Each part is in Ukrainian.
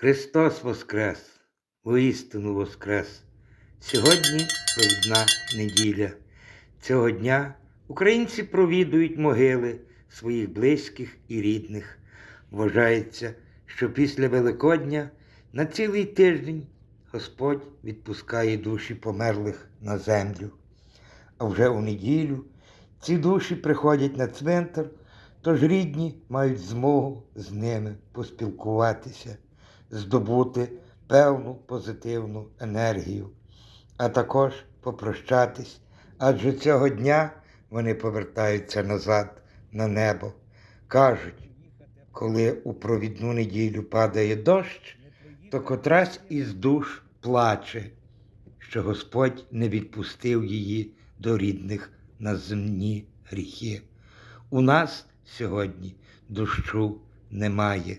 Христос Воскрес, воістину Воскрес. Сьогодні провідна неділя. Цього дня українці провідують могили своїх близьких і рідних. Вважається, що після Великодня на цілий тиждень Господь відпускає душі померлих на землю. А вже у неділю ці душі приходять на цвинтар, тож рідні мають змогу з ними поспілкуватися, здобути певну позитивну енергію, а також попрощатись, адже цього дня вони повертаються назад на небо. Кажуть, коли у провідну неділю падає дощ, то котрась із душ плаче, що Господь не відпустив її до рідних на земні гріхи. У нас сьогодні дощу немає.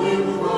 Hallelujah.